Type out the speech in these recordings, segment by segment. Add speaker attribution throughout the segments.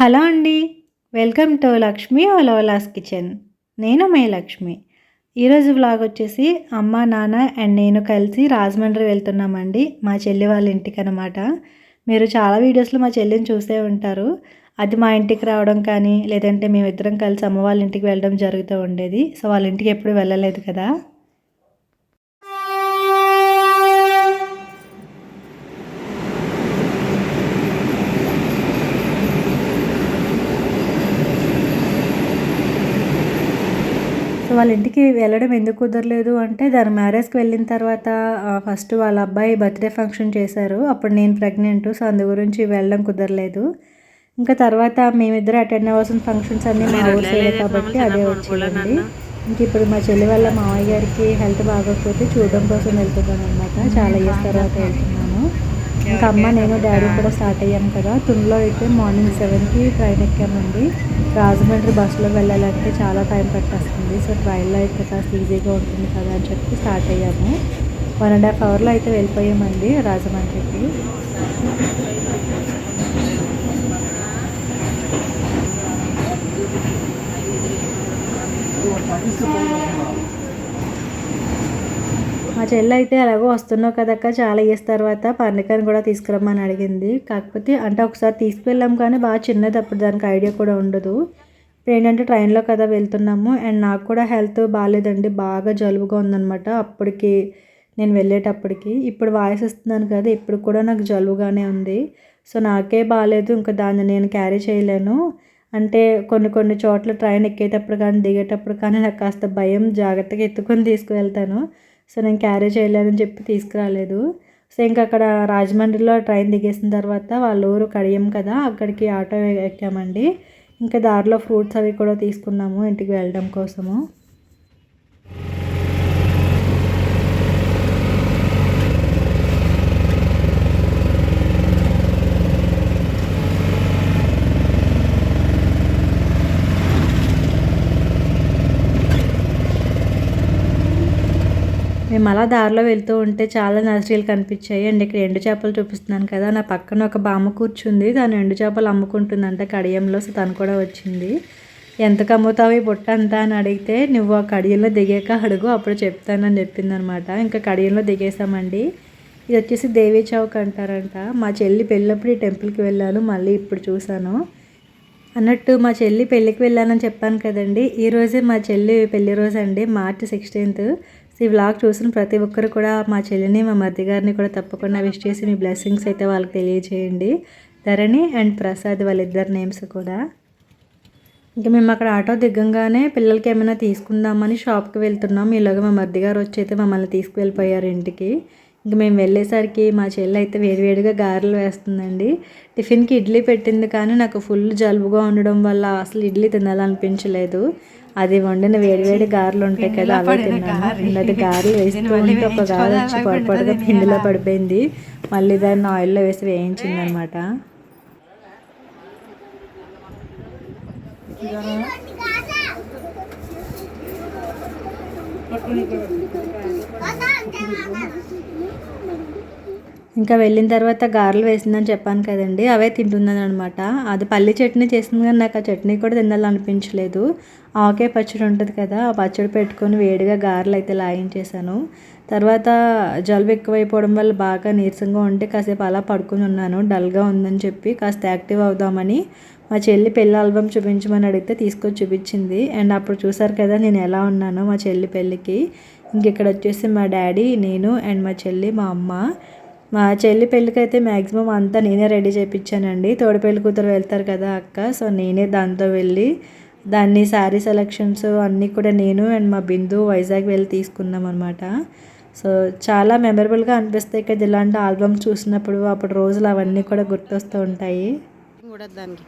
Speaker 1: Hello అండి. Welcome to Lakshmi ఓలోలాస్ kitchen. నేను మే లక్ష్మి. ఈరోజు వ్లాగ్ వచ్చేసి అమ్మ నాన్న అండ్ నేను కలిసి రాజమండ్రి వెళ్తున్నామండి మా చెల్లి వాళ్ళ ఇంటికి అనమాట మీరు చాలా వీడియోస్లో మా చెల్లిని చూసే ఉంటారు. అది మా ఇంటికి రావడం కానీ లేదంటే మేమిద్దరం కలిసి అమ్మ వాళ్ళ ఇంటికి వెళ్ళడం జరుగుతూ ఉండేది. సో వాళ్ళ ఇంటికి ఎప్పుడు వెళ్ళలేదు కదా. సో వాళ్ళ ఇంటికి వెళ్ళడం ఎందుకు కుదరలేదు అంటే దాని మ్యారేజ్కి వెళ్ళిన తర్వాత ఫస్ట్ వాళ్ళ అబ్బాయి బర్త్డే ఫంక్షన్ చేశారు. అప్పుడు నేను ప్రెగ్నెంట్ సో అందు గురించి వెళ్ళడం కుదరలేదు. ఇంకా తర్వాత మేమిద్దరు అటెండ్ అవ్వాల్సిన ఫంక్షన్స్ అన్నీ మా ఊరు కాబట్టి అదే వచ్చిందండి. ఇంక ఇప్పుడు మా చెల్లి వాళ్ళ మామయ్య గారికి హెల్త్ బాగోకపోతే చూడడం కోసం వెళ్తున్నాను అనమాట చాలా ఇయర్స్ తర్వాత వెళ్తున్నాను ఇంకా అమ్మ నేను డాడీ కూడా స్టార్ట్ అయ్యాను కదా. తునిలో అయితే మార్నింగ్ సెవెన్కి ట్రైన్ ఎక్కామండి. రాజమండ్రి బస్సులో వెళ్ళాలంటే చాలా టైం పట్టేస్తుంది. సో ట్రైన్లో అయితే కాస్త ఈజీగా ఉంటుంది కదా అని చెప్పి స్టార్ట్ అయ్యాము. వన్ అండ్ హాఫ్ అవర్లో అయితే వెళ్ళిపోయామండి రాజమండ్రికి. మా చెల్లి అయితే అలాగో వస్తున్నావు కదక్క చాలా ఇయర్స్ తర్వాత పర్ణికాని కూడా తీసుకురమ్మని అడిగింది. కాకపోతే అంటే ఒకసారి తీసుకువెళ్ళాం కానీ బాగా చిన్నది అప్పుడు దానికి ఐడియా కూడా ఉండదు. ఇప్పుడు ఏంటంటే ట్రైన్లో కదా వెళ్తున్నాము. అండ్ నాకు కూడా హెల్త్ బాగాలేదండి. బాగా జలుబుగా ఉందనమాట అప్పటికి నేను వెళ్ళేటప్పటికి. ఇప్పుడు వాయిస్ ఇస్తున్నాను కదా ఇప్పుడు కూడా నాకు జలుబుగానే ఉంది. సో నాకే బాగాలేదు. ఇంకా దాన్ని నేను క్యారీ చేయలేను. అంటే కొన్ని కొన్ని చోట్ల ట్రైన్ ఎక్కేటప్పుడు కానీ దిగేటప్పుడు కానీ నాకు కాస్త భయం జాగ్రత్తగా ఎత్తుకొని తీసుకువెళ్తాను. సో నేను క్యారీ చేయలేదని చెప్పి తీసుకురాలేదు. సో ఇంకా అక్కడ రాజమండ్రిలో ట్రైన్ దిగేసిన తర్వాత వాళ్ళ ఊరు కడియం కదా అక్కడికి ఆటో ఎక్కామండి. ఇంకా దారిలో ఫ్రూట్స్ అవి కూడా తీసుకున్నాము ఇంటికి వెళ్ళడం కోసము. మేము అలా దారిలో వెళ్తూ ఉంటే చాలా నర్సరీలు కనిపించాయి. అండ్ ఇక్కడ ఎండు చేపలు చూపిస్తున్నాను కదా. నా పక్కన ఒక బామ్మ కూర్చుంది. దాని ఎండు చేపలు అమ్ముకుంటుందంట కడియంలో. సో తను కూడా వచ్చింది. ఎంతకు అమ్ముతావు ఈ బుట్ట అంతా? అని అడిగితే నువ్వు ఆ కడియంలో దిగాక అడుగు. అప్పుడు చెప్తానని చెప్పిందనమాట. ఇంకా కడియంలో దిగేసామండి ఇది వచ్చేసి దేవీ చౌక్ అంటారంట. మా చెల్లి పెళ్ళప్పుడు ఈ టెంపుల్కి వెళ్ళాను. మళ్ళీ ఇప్పుడు చూశాను. అన్నట్టు మా చెల్లి పెళ్ళికి వెళ్ళానని చెప్పాను కదండి. ఈరోజే మా చెల్లి పెళ్ళి రోజు అండి. మార్చి సిక్స్టీన్త్. ఈ వ్లాగ్ చూసిన ప్రతి ఒక్కరు కూడా మా చెల్లిని మా మధ్య గారిని కూడా తప్పకుండా విష్ చేసి మీ బ్లెస్సింగ్స్ అయితే వాళ్ళకి తెలియజేయండి. ధరణి అండ్ ప్రసాద్ వాళ్ళిద్దరు నేమ్స్ కూడా. ఇంకా మేము అక్కడ ఆటో దిగ్గంగానే పిల్లలకి ఏమైనా తీసుకుందామని షాప్కి వెళ్తున్నాం. ఈలోగా మా మధ్య గారు వచ్చి అయితే మమ్మల్ని తీసుకువెళ్ళిపోయారు ఇంటికి. ఇంక మేము వెళ్ళేసరికి మా చెల్లి అయితే వేడివేడిగా గారెలు వేస్తుందండి. టిఫిన్కి ఇడ్లీ పెట్టింది కానీ నాకు ఫుల్ జలుబుగా ఉండడం వల్ల అసలు ఇడ్లీ తినాలనిపించలేదు. అది వండిన వేడివేడి గారెలు ఉంటాయి కదా అవే తిన్నాను. అది గారెలు వేస్తూ ఉంటే ఒక గారె వచ్చి పొరపాటుగా పిండిలో పడిపోయింది. మళ్ళీ దాన్ని ఆయిల్లో వేసి వేయించింది అనమాట ఇంకా వెళ్ళిన తర్వాత గారెలు వేసిందని చెప్పాను కదండి అవే తింటుందని అనమాట అది పల్లి చట్నీ చేసింది కానీ నాకు ఆ చట్నీ కూడా తినాలనిపించలేదు. ఆకే పచ్చడి ఉంటుంది కదా ఆ పచ్చడి పెట్టుకొని వేడిగా గారెలు అయితే లాగించేశాను. తర్వాత జలుబు ఎక్కువైపోవడం వల్ల బాగా నీరసంగా ఉంటే కాసేపు అలా పడుకుని ఉన్నాను. డల్గా ఉందని చెప్పి కాస్త యాక్టివ్ అవుదామని మా చెల్లి పెళ్ళి ఆల్బమ్ చూపించమని అడిగితే తీసుకొచ్చి చూపించింది. అండ్ అప్పుడు చూసారు కదా నేను ఎలా ఉన్నానో మా చెల్లి పెళ్ళికి. ఇంక ఇక్కడ వచ్చేసి మా డాడీ నేను అండ్ మా చెల్లి మా అమ్మ. మా చెల్లి పెళ్ళికి అయితే మ్యాక్సిమం అంతా నేనే రెడీ చేయించానండి తోడు పెళ్ళి కూతురు వెళ్తారు కదా అక్క సో నేనే దాంతో వెళ్ళి దాన్ని శారీ సెలెక్షన్స్ అన్నీ కూడా నేను అండ్ మా బిందు వైజాగ్ వెళ్ళి తీసుకున్నాం అనమాట సో చాలా మెమరబుల్గా అనిపిస్తాయి కదా ఇలాంటి ఆల్బమ్ చూసినప్పుడు. అప్పుడు రోజులు అవన్నీ కూడా గుర్తొస్తూ ఉంటాయి.
Speaker 2: కూడా దానికి.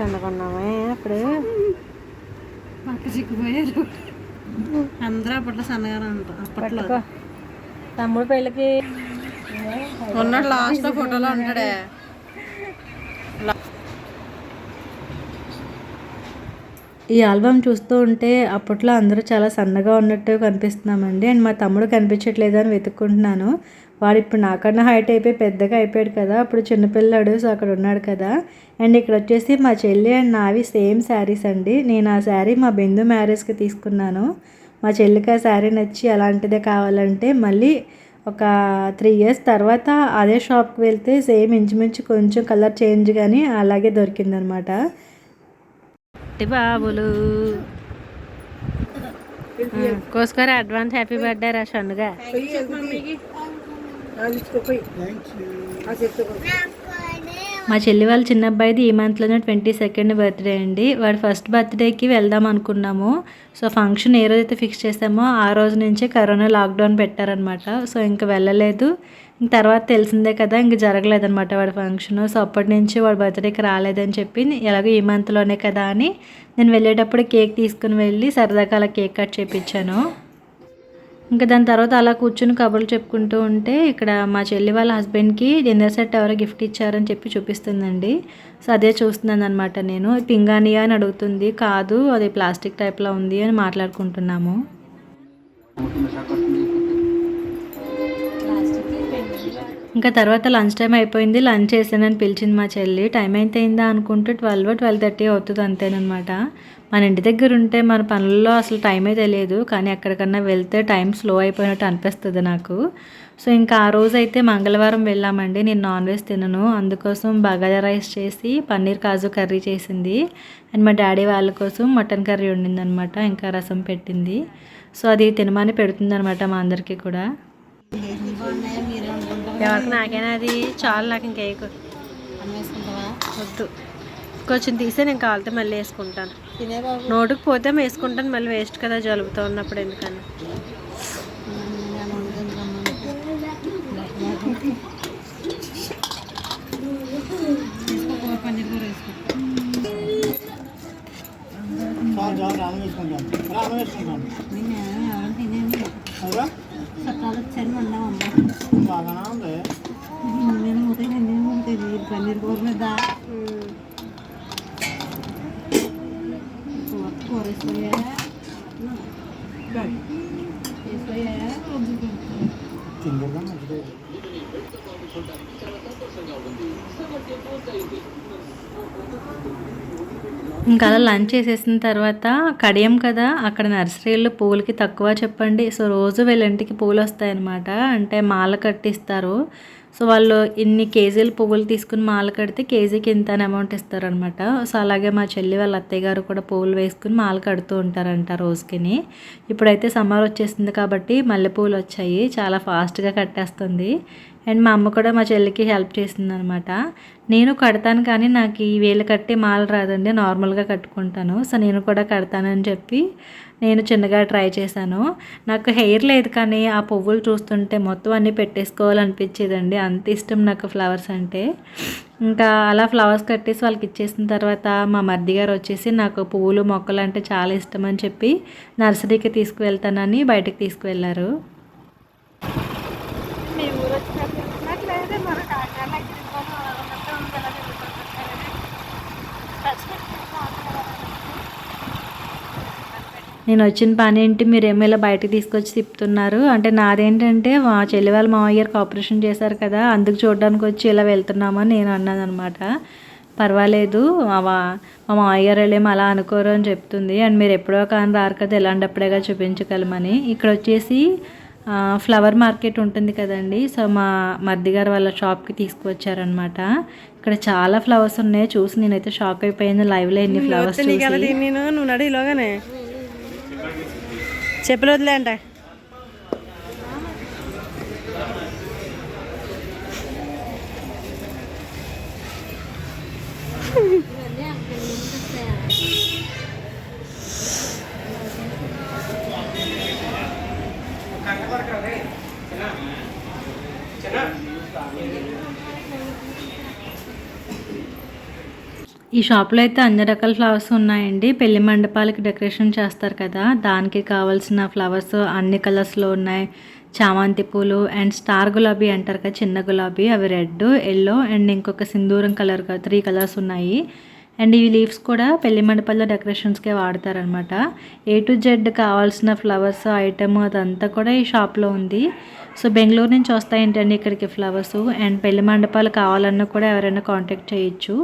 Speaker 2: సన్నగొన్నామే అప్పుడు?
Speaker 3: పక్క చిక్కిపోయారు అందరూ అప్పట్లో సన్నగానే ఉంటారు. అప్పట్లో.
Speaker 1: తమ్ముడు పెళ్ళికి
Speaker 2: ఉన్నాడు లాస్ట్ ఫోటోలో ఉంటాడే
Speaker 1: ఈ ఆల్బమ్ చూస్తూ ఉంటే అప్పట్లో అందరూ చాలా సన్నగా ఉన్నట్టు కనిపిస్తున్నామండి. అండ్ మా తమ్ముడు కనిపించట్లేదు అని వెతుక్కుంటున్నాను. వాడు ఇప్పుడు నాకన్నా హైట్ అయిపోయి పెద్దగా అయిపోయాడు కదా అప్పుడు చిన్నపిల్లాడు సో అక్కడ ఉన్నాడు కదా. అండ్ ఇక్కడ వచ్చేసి మా చెల్లి అండ్ నావి సేమ్ శారీస్ అండి. నేను ఆ శారీ మా బిందు మ్యారేజ్కి తీసుకున్నాను. మా చెల్లికి ఆ శారీ నచ్చి అలాంటిదే కావాలంటే మళ్ళీ ఒక త్రీ ఇయర్స్ తర్వాత అదే షాప్కి వెళ్తే సేమ్ ఇంచుమించు కొంచెం కలర్ చేంజ్ కానీ అలాగే దొరికిందనమాట.
Speaker 2: బాబులు. కోసుకోరా అడ్వాన్స్ హ్యాపీ బర్త్డే రా షన్నుగా
Speaker 1: మా చెల్లి వాళ్ళ చిన్న అబ్బాయిది ఈ మంత్లోనే ట్వంటీ సెకండ్ బర్త్డే అండి. వాడు ఫస్ట్ బర్త్డేకి వెళ్దాం అనుకున్నాము. సో ఫంక్షన్ ఏ రోజైతే ఫిక్స్ చేసామో ఆ రోజు నుంచే కరోనా లాక్డౌన్ పెట్టారనమాట సో ఇంకా వెళ్ళలేదు. తర్వాత తెలిసిందే కదా ఇంక జరగలేదనమాట వాడి ఫంక్షన్. సో అప్పటి నుంచి వాడి బర్త్డేకి రాలేదని చెప్పి ఎలాగో ఈ మంత్లోనే కదా అని నేను వెళ్ళేటప్పుడు కేక్ తీసుకుని వెళ్ళి సరదాగా అలా కేక్ కట్ చేయించాను ఇంకా దాని తర్వాత అలా కూర్చుని కబుర్లు చెప్పుకుంటూ ఉంటే ఇక్కడ మా చెల్లి వాళ్ళ హస్బెండ్కి డిన్నర్ సెట్ ఎవరో గిఫ్ట్ ఇచ్చారని చెప్పి చూపిస్తుందండి. సో అదే చూస్తున్నాను అనమాట నేను. పింగానియా అని అడుగుతుంది. కాదు అది ప్లాస్టిక్ టైప్లో ఉంది అని మాట్లాడుకుంటున్నాము. ఇంకా తర్వాత లంచ్ టైం అయిపోయింది. లంచ్ చేసానని పిలిచింది మా చెల్లి. టైం అయితే అయిందా అనుకుంటే ట్వెల్వ్ ట్వెల్వ్ థర్టీ అవుతుంది అంతేనమాట మన ఇంటి దగ్గర ఉంటే మన పనుల్లో అసలు టైమే తెలియదు. కానీ ఎక్కడికన్నా వెళ్తే టైం స్లో అయిపోయినట్టు అనిపిస్తుంది నాకు. సో ఇంకా ఆ రోజు అయితే మంగళవారం వెళ్ళామండి. నేను నాన్ వెజ్ తినను. అందుకోసం బగారా రైస్ చేసి పన్నీర్ కాజు కర్రీ చేసింది. అండ్ మా డాడీ వాళ్ళ కోసం మటన్ కర్రీ వండిందనమాట ఇంకా రసం పెట్టింది. సో అది తినమని పెడుతుందనమాట మా అందరికీ కూడా.
Speaker 2: ఎవరికి నాకైనా అది చాలు నాకు
Speaker 3: వేసుకుంటావా
Speaker 2: వద్దు. కొంచెం తీసే నేను కావాలితే మళ్ళీ వేసుకుంటాను.
Speaker 3: తినే బాబు.
Speaker 2: నోటుకు పోతే వేసుకుంటాను మళ్ళీ వేస్ట్ కదా జలుబుతో ఉన్నప్పుడు ఎందుకని.
Speaker 3: నేను వండుకుంటాను వేసుకో పన్నీర్ కూర వేసుకో నిన్న ఎవరైనా తినేది సకాలు వచ్చాను వండామమ్మ నేను పోతే నేను ఉంటుంది పన్నీర్ కూర మీద కూర కూర వేసుకోయా వేసుకోయా
Speaker 1: ఇంకా అలా లంచ్ చేసేసిన తర్వాత కడియం కదా అక్కడ నర్సరీలో పూలకి తక్కువ చెప్పండి. సో రోజు వీళ్ళ ఇంటికి పూలు వస్తాయన్నమాట. అంటే మాల కట్టిస్తారు. సో వాళ్ళు ఇన్ని కేజీలు పువ్వులు తీసుకుని మాల కడితే కేజీకి ఇంత అని అమౌంట్ ఇస్తారనమాట సో అలాగే మా చెల్లి వాళ్ళ అత్తయ్య గారు కూడా పువ్వులు వేసుకుని మాల కడుతూ ఉంటారంట రోజుకిని. ఇప్పుడైతే సమ్మర్ వచ్చేసింది కాబట్టి మల్లెపూలు వచ్చాయి. చాలా ఫాస్ట్గా కట్టేస్తుంది. అండ్ మా అమ్మ కూడా మా చెల్లికి హెల్ప్ చేసింది అనమాట నేను కడతాను కానీ నాకు ఈ వేలు కట్టి మాల రాదండి నార్మల్గా కట్టుకుంటాను. సో నేను కూడా కడతానని చెప్పి నేను చిన్నగా ట్రై చేశాను. నాకు హెయిర్ లేదు కానీ ఆ పువ్వులు చూస్తుంటే మొత్తం అన్నీ పెట్టేసుకోవాలనిపించేదండి. అంత ఇష్టం నాకు ఫ్లవర్స్ అంటే. ఇంకా అలా ఫ్లవర్స్ కట్టేసి వాళ్ళకి ఇచ్చేసిన తర్వాత మా మర్ది గారు వచ్చేసి నాకు పువ్వులు మొక్కలు అంటే చాలా ఇష్టం అని చెప్పి నర్సరీకి తీసుకువెళ్తానని బయటకు తీసుకువెళ్ళారు. నేను వచ్చిన పని ఏంటి? మీరు ఇలా బయటకు తీసుకొచ్చి తిప్పుతున్నారు. అంటే నాదేంటంటే మా చెల్లి వాళ్ళ మామయ్య గారికి ఆపరేషన్ చేశారు కదా అందుకు చూడడానికి వచ్చి ఇలా వెళ్తున్నామని నేను అన్నాను అనమాట పర్వాలేదు మా మామయ్య గారు వెళ్ళేమో అలా అనుకోరు అని చెప్తుంది. అండ్ మీరు ఎప్పుడో కానీ రారు కదా ఎలాంటప్పుడేగా చూపించగలమని. ఇక్కడ వచ్చేసి ఫ్లవర్ మార్కెట్ ఉంటుంది కదండి. సో మా మర్ది గారు వాళ్ళ షాప్కి తీసుకువచ్చారనమాట ఇక్కడ చాలా ఫ్లవర్స్ ఉన్నాయి. చూసి నేనైతే షాక్ అయిపోయాను. లైవ్లో ఎన్ని ఫ్లవర్స్
Speaker 2: నువ్వు నడు ఇలాగానే చెప్పులు వదిలే అంట.
Speaker 1: ఈ షాప్లో అయితే అన్ని రకాల ఫ్లవర్స్ ఉన్నాయండి. పెళ్ళి మండపాలకి డెకరేషన్ చేస్తారు కదా. దానికి కావాల్సిన ఫ్లవర్స్ అన్ని కలర్స్లో ఉన్నాయి. చామంతి పూలు అండ్ స్టార్ గులాబీ అంటారు కదా చిన్న గులాబీ. అవి రెడ్ ఎల్లో అండ్ ఇంకొక సింధూరం కలర్ త్రీ కలర్స్ ఉన్నాయి. అండ్ ఈ లీవ్స్ కూడా పెళ్ళి మండపాల్లో డెకరేషన్స్కే వాడతారనమాట ఏ టు జెడ్ కావాల్సిన ఫ్లవర్స్ ఐటమ్ అదంతా కూడా ఈ షాప్లో ఉంది. సో బెంగళూరు నుంచి వస్తాయి ఏంటండి ఇక్కడికి ఫ్లవర్స్. అండ్ పెళ్ళి మండపాలు కావాలన్నా కూడా ఎవరైనా కాంటాక్ట్ చేయొచ్చు.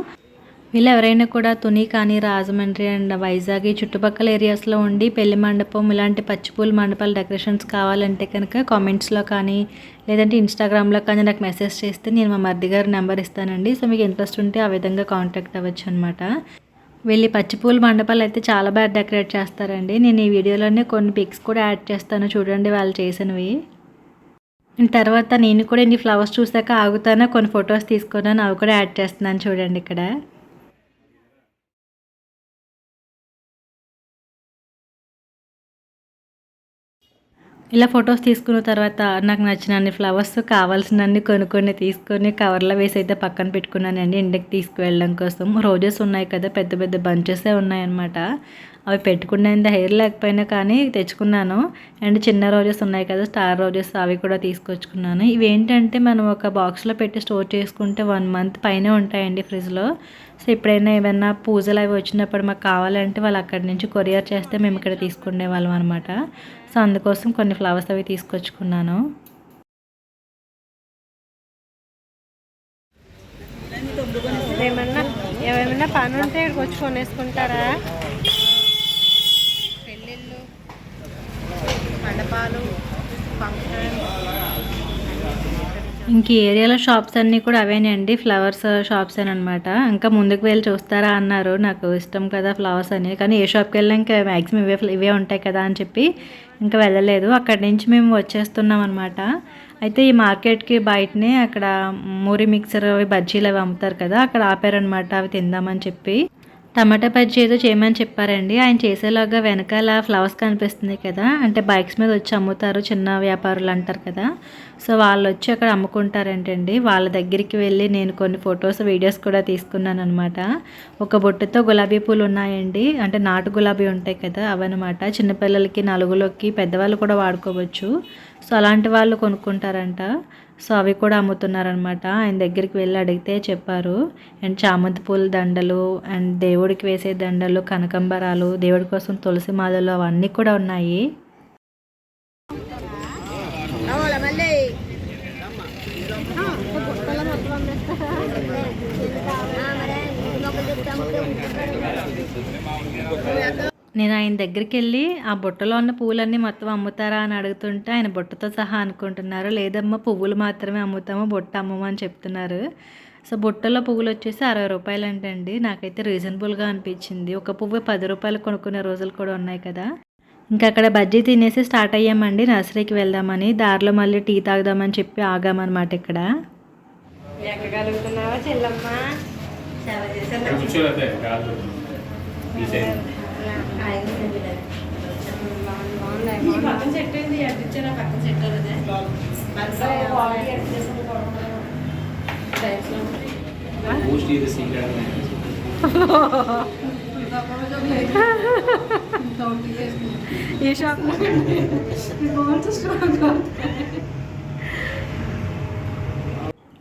Speaker 1: వీళ్ళు ఎవరైనా కూడా తుని కానీ రాజమండ్రి అండ్ వైజాగ్ ఈ చుట్టుపక్కల ఏరియాస్లో ఉండి పెళ్ళి మండపం ఇలాంటి పచ్చిపూల మండపాల డెకరేషన్స్ కావాలంటే కనుక కామెంట్స్లో కానీ లేదంటే ఇన్స్టాగ్రామ్లో కానీ నాకు మెసేజ్ చేస్తే నేను మా మర్ది గారి నెంబర్ ఇస్తానండి. సో మీకు ఇంట్రెస్ట్ ఉంటే ఆ విధంగా కాంటాక్ట్ అవ్వచ్చు అనమాట వెళ్ళి పచ్చిపూల మండపాలు అయితే చాలా బాగా డెకరేట్ చేస్తారండి. నేను ఈ వీడియోలోనే కొన్ని పిక్స్ కూడా యాడ్ చేస్తాను. చూడండి వాళ్ళు చేసినవి. తర్వాత నేను కూడా ఇన్ని ఫ్లవర్స్ చూసాక ఆగుతాను? కొన్ని ఫొటోస్ తీసుకున్నాను? అవి కూడా యాడ్ చేస్తున్నాను చూడండి ఇక్కడ. ఇలా ఫొటోస్ తీసుకున్న తర్వాత నాకు నచ్చినన్ని ఫ్లవర్స్ కావాల్సినన్ని కొనుక్కొని తీసుకొని కవర్లో వేసి అయితే పక్కన పెట్టుకున్నానండి ఇంటికి తీసుకువెళ్ళడం కోసం. రోజెస్ ఉన్నాయి కదా పెద్ద పెద్ద బంచెసే ఉన్నాయన్నమాట. అవి పెట్టుకునేంత హెయిర్ లేకపోయినా కానీ తెచ్చుకున్నాను. అండ్ చిన్న రోజెస్ ఉన్నాయి కదా స్టార్ రోజెస్ అవి కూడా తీసుకొచ్చుకున్నాను. ఇవి ఏంటంటే మనం ఒక బాక్స్లో పెట్టి స్టోర్ చేసుకుంటే వన్ మంత్ పైనే ఉంటాయండి ఫ్రిడ్జ్లో సో ఎప్పుడైనా ఏమైనా పూజలు అవి వచ్చినప్పుడు మాకు కావాలంటే వాళ్ళు అక్కడి నుంచి కొరియర్ చేస్తే మేము ఇక్కడ తీసుకునే వాళ్ళం అనమాట సో అందుకోసం కొన్ని ఫ్లవర్స్ అవి తీసుకొచ్చుకున్నాను.
Speaker 2: ఏమన్నా ఏమైనా పని ఉంటే ఇక్కడికి వచ్చి కొనేసుకుంటారా పెళ్ళిళ్ళు మండపాలు ఫంక్షన్
Speaker 1: ఇంక ఏరియాలో షాప్స్ అన్నీ కూడా అవేనండి ఫ్లవర్స్ షాప్స్ అనమాట ఇంకా ముందుకు వెళ్ళి చూస్తారా అన్నారు. నాకు ఇష్టం కదా ఫ్లవర్స్ అని. కానీ ఏ షాప్కి వెళ్ళినా ఇంకా మ్యాక్సిమం ఇవే ఇవే ఉంటాయి కదా అని చెప్పి ఇంకా వెళ్ళలేదు. అక్కడి నుంచి మేము వచ్చేస్తున్నాం అనమాట అయితే ఈ మార్కెట్కి బయటనే అక్కడ మూరి మిక్సర్ అవి బజ్జీలు అవి అమ్ముతారు కదా అక్కడ ఆపారనమాట అవి తిందామని చెప్పి. టమాటా బజ్జీ ఏదో చేయమని చెప్పారండి. ఆయన చేసేలాగా వెనకాల ఫ్లవర్స్ కనిపిస్తుంది కదా అంటే బైక్స్ మీద వచ్చి అమ్ముతారు చిన్న వ్యాపారులు అంటారు కదా. సో వాళ్ళు వచ్చి అక్కడ అమ్ముకుంటారంటండి. వాళ్ళ దగ్గరికి వెళ్ళి నేను కొన్ని ఫొటోస్ వీడియోస్ కూడా తీసుకున్నాను అనమాట ఒక బొట్టుతో గులాబీ పూలు ఉన్నాయండి. అంటే నాటు గులాబీ ఉంటాయి కదా అవన్నమాట. చిన్నపిల్లలకి నలుగులోకి పెద్దవాళ్ళు కూడా వాడుకోవచ్చు. సో అలాంటి వాళ్ళు కొనుక్కుంటారంట. సో అవి కూడా అమ్ముతున్నారనమాట. ఆయన దగ్గరికి వెళ్ళి అడిగితే చెప్పారు. అండ్ చామంతి పూల దండలు అండ్ దేవుడికి వేసే దండలు కనకంబరాలు దేవుడి కోసం తులసి మాలలు అవన్నీ కూడా ఉన్నాయి. నేను ఆయన దగ్గరికి వెళ్ళి ఆ బుట్టలో ఉన్న పూలన్నీ మొత్తం అమ్ముతారా? అని అడుగుతుంటే ఆయన బుట్టతో సహా అనుకుంటున్నారు. లేదమ్మా పువ్వులు మాత్రమే అమ్ముతాము బుట్ట అమ్మమని చెప్తున్నారు. సో బుట్టలో పువ్వులు వచ్చేసి అరవై రూపాయలు అంటండి నాకైతే రీజనబుల్గా అనిపించింది. ఒక పువ్వు పది రూపాయలు కొనుక్కునే రోజులు కూడా ఉన్నాయి కదా. ఇంకా అక్కడ బజ్జీ తినేసి స్టార్ట్ అయ్యామండి. నర్సరీకి వెళ్దామని. దారిలో మళ్ళీ టీ తాగుదామని చెప్పి ఆగామన్నమాట ఇక్కడ.
Speaker 2: ఎక్కగలుగుతున్నావా చెల్లమ్మ?
Speaker 3: పక్కన చెట్టు ఏంది అడ్డించిన పక్కన చెట్టు
Speaker 4: సీక్రెట్
Speaker 2: ఈ షాప్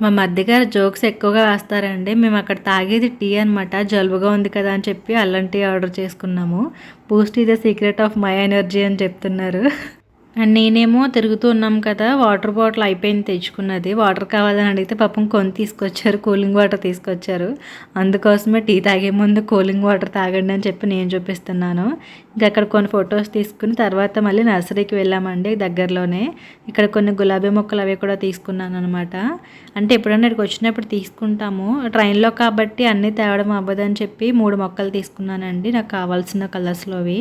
Speaker 1: మా మధ్యగారు జోక్స్ ఎక్కువగా వేస్తారండి మేము అక్కడ తాగేది టీ అనమాట జలుబుగా ఉంది కదా అని చెప్పి అల్లం టీ ఆర్డర్ చేసుకున్నాము. బూస్ట్ ఇది సీక్రెట్ ఆఫ్ మై ఎనర్జీ అని చెప్తున్నారు. అండ్ నేనేమో తిరుగుతూ ఉన్నాం కదా వాటర్ బాటిల్ అయిపోయింది తెచ్చుకున్నది. వాటర్ కావాలని అడిగితే పాపం కొని తీసుకొచ్చారు కూలింగ్ వాటర్ తీసుకొచ్చారు. అందుకోసమే టీ తాగే ముందు కూలింగ్ వాటర్ తాగండి అని చెప్పి నేను చూపిస్తున్నాను. ఇంకా అక్కడ కొన్ని ఫొటోస్ తీసుకుని తర్వాత మళ్ళీ నర్సరీకి వెళ్ళామండి దగ్గరలోనే. ఇక్కడ కొన్ని గులాబీ మొక్కలు అవి కూడా తీసుకున్నాను అనమాట అంటే ఎప్పుడైనా ఇక్కడికి వచ్చినప్పుడు తీసుకుంటాము. ట్రైన్లో కాబట్టి అన్నీ తేవడం అవ్వదని చెప్పి మూడు మొక్కలు తీసుకున్నానండి. నాకు కావాల్సిన కలర్స్లో అవి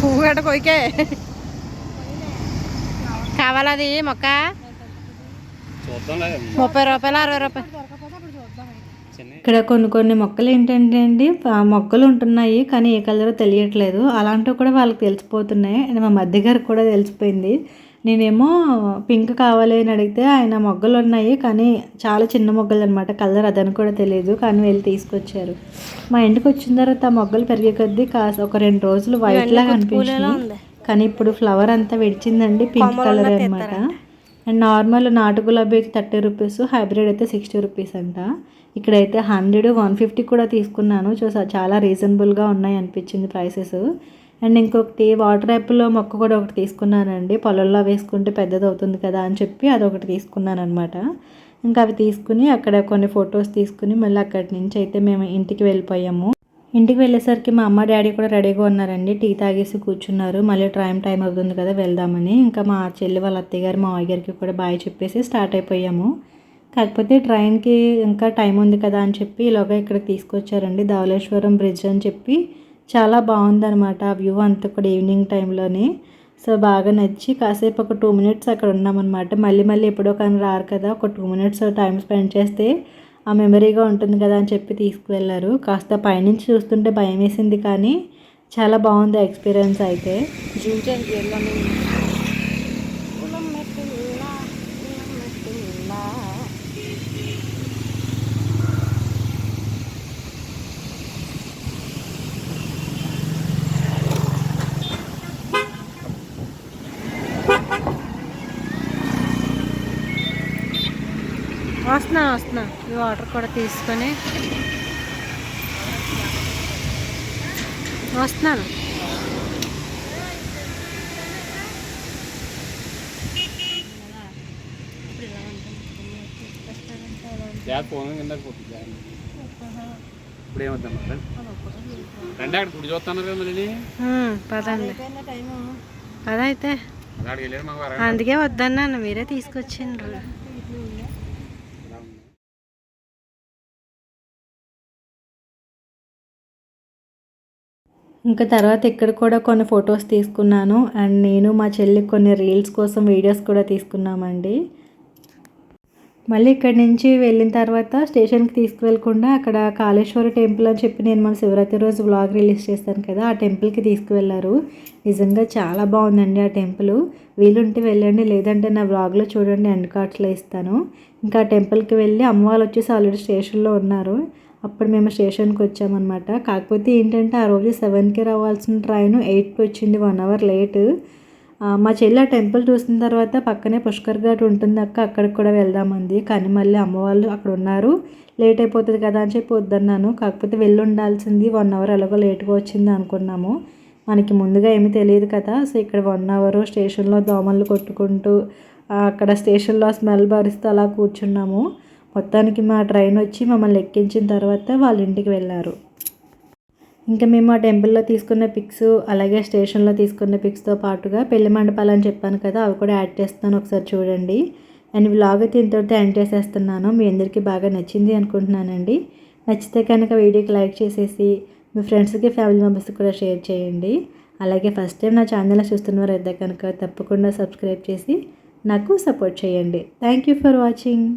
Speaker 2: పువ్వు గట్ట కొయ్యకే కావాలా అది మొక్క? ముప్పై రూపాయలు అరవై రూపాయలు.
Speaker 1: ఇక్కడ కొన్ని కొన్ని మొక్కలు ఏంటంటే అండి మొక్కలు ఉంటున్నాయి కానీ ఏ కలర్ తెలియట్లేదు. అలాంటివి కూడా వాళ్ళకి తెలిసిపోతున్నాయి. అండ్ మా మధ్య గారికి కూడా తెలిసిపోయింది. నేనేమో పింక్ కావాలి అని అడిగితే ఆయన మొగ్గలు ఉన్నాయి కానీ చాలా చిన్న మొగ్గలు అనమాట కలర్ అదని కూడా తెలియదు. కానీ వెళ్ళి తీసుకొచ్చారు. మా ఇంటికి వచ్చిన తర్వాత ఆ మొగ్గలు పెరిగే కొద్దీ కాస్త ఒక రెండు రోజులు వైట్ లాగా అనిపించింది కానీ ఇప్పుడు ఫ్లవర్ అంతా విడిచిందండి పింక్ కలర్ అనమాట అండ్ నార్మల్ నాటు గులాబీకి థర్టీ రూపీస్ హైబ్రిడ్ అయితే సిక్స్టీ రూపీస్ అంట. ఇక్కడైతే హండ్రెడ్ వన్ ఫిఫ్టీ కూడా తీసుకున్నాను. చూసా చాలా రీజనబుల్గా ఉన్నాయి అనిపించింది ప్రైసెస్ అండ్ ఇంకొకటి వాటర్ యాప్లో మొక్క కూడా ఒకటి తీసుకున్నానండి. పొలంలో వేసుకుంటే పెద్దది అవుతుంది కదా అని చెప్పి అదొకటి తీసుకున్నాను అనమాట ఇంకా అవి తీసుకుని అక్కడ కొన్ని ఫొటోస్ తీసుకుని మళ్ళీ అక్కడి నుంచి అయితే మేము ఇంటికి వెళ్ళిపోయాము. ఇంటికి వెళ్ళేసరికి మా అమ్మ డాడీ కూడా రెడీగా ఉన్నారండి. టీ తాగేసి కూర్చున్నారు. మళ్ళీ టైం టైం అవుతుంది కదా వెళ్దామని. ఇంకా మా చెల్లి వాళ్ళ అత్తయ్య గారు మా అయ్యగారికి కూడా బాయ్ చెప్పేసి స్టార్ట్ అయిపోయాము. కాకపోతే ట్రైన్కి ఇంకా టైం ఉంది కదా అని చెప్పి ఇలాగా ఇక్కడికి తీసుకొచ్చారండి. ధవళేశ్వరం బ్రిడ్జ్ అని చెప్పి చాలా బాగుందనమాట ఆ వ్యూ అంతా కూడా ఈవినింగ్ టైంలోనే. సో బాగా నచ్చి కాసేపు ఒక టూ మినిట్స్ అక్కడ ఉన్నామన్నమాట. మళ్ళీ మళ్ళీ ఎప్పుడో కానీ రారు కదా ఒక టూ మినిట్స్ టైం స్పెండ్ చేస్తే ఆ మెమరీగా ఉంటుంది కదా అని చెప్పి తీసుకువెళ్ళారు. కాస్త పైనుంచి చూస్తుంటే భయం వేసింది కానీ చాలా బాగుంది ఎక్స్పీరియన్స్ అయితే.
Speaker 2: వాటర్ కూడా తీసుకొని వస్తున్నాను.
Speaker 4: ఇప్పుడు రండి అక్కడ గుడి
Speaker 2: పదండి. అందుకే వద్దన్నాను మీరే తీసుకొచ్చిండ్రు.
Speaker 1: ఇంకా తర్వాత ఇక్కడ కూడా కొన్ని ఫొటోస్ తీసుకున్నాను. అండ్ నేను మా చెల్లి కొన్ని రీల్స్ కోసం వీడియోస్ కూడా తీసుకున్నామండి. మళ్ళీ ఇక్కడి నుంచి వెళ్ళిన తర్వాత స్టేషన్కి తీసుకువెళ్ళకుండా అక్కడ కాళేశ్వర టెంపుల్ అని చెప్పి నేను మన శివరాత్రి రోజు వ్లాగ్ రిలీజ్ చేస్తాను కదా ఆ టెంపుల్కి తీసుకువెళ్ళారు. నిజంగా చాలా బాగుందండి ఆ టెంపుల్. వీలుంటే వెళ్ళండి లేదంటే నా వ్లాగ్లో చూడండి ఎండ్ కార్డ్స్లో ఇస్తాను. ఇంకా ఆ టెంపుల్కి వెళ్ళి అమ్మవాళ్ళు వచ్చేసి ఆల్రెడీ స్టేషన్లో ఉన్నారు. అప్పుడు మేము స్టేషన్కి వచ్చామన్నమాట. కాకపోతే ఏంటంటే ఆ రోజు సెవెన్కి రావాల్సిన ట్రైన్ ఎయిట్కి వచ్చింది వన్ అవర్ లేట్. మా చెల్లి ఆ టెంపుల్ చూసిన తర్వాత పక్కనే పుష్కర్ ఘాట్ ఉంటుంది అక్క అక్కడికి కూడా వెళ్దామంది. కానీ మళ్ళీ అమ్మవాళ్ళు అక్కడ ఉన్నారు. లేట్ అయిపోతుంది కదా అని చెప్పి వద్దన్నాను. కాకపోతే వెళ్ళి ఉండాల్సింది వన్ అవర్ ఎలాగో లేట్గా వచ్చింది అనుకున్నాము. మనకి ముందుగా ఏమీ తెలియదు కదా. సో ఇక్కడ వన్ అవర్ స్టేషన్లో దోమలు కొట్టుకుంటూ అక్కడ స్టేషన్లో స్మెల్ భరిస్తూ అలా కూర్చున్నాము. మొత్తానికి మా ట్రైన్ వచ్చి మమ్మల్ని ఎక్కించిన తర్వాత వాళ్ళ ఇంటికి వెళ్ళారు. ఇంకా మేము ఆ టెంపుల్లో తీసుకున్న పిక్స్ అలాగే స్టేషన్లో తీసుకున్న పిక్స్తో పాటుగా పెళ్ళి మండపాలు అని చెప్పాను కదా అవి కూడా యాడ్ చేస్తాను ఒకసారి చూడండి. అండ్ వ్లాగ్ అయితే ఇంతటితో ఎండ్ చేసేస్తున్నాను. మీ అందరికీ బాగా నచ్చింది అనుకుంటున్నానండి. నచ్చితే కనుక వీడియోకి లైక్ చేసేసి మీ ఫ్రెండ్స్కి ఫ్యామిలీ మెంబర్స్కి కూడా షేర్ చేయండి. అలాగే ఫస్ట్ టైం నా ఛానల్ చూస్తున్నవారు అయితే కనుక తప్పకుండా సబ్స్క్రైబ్ చేసి నాకు సపోర్ట్ చేయండి. Thank you for watching.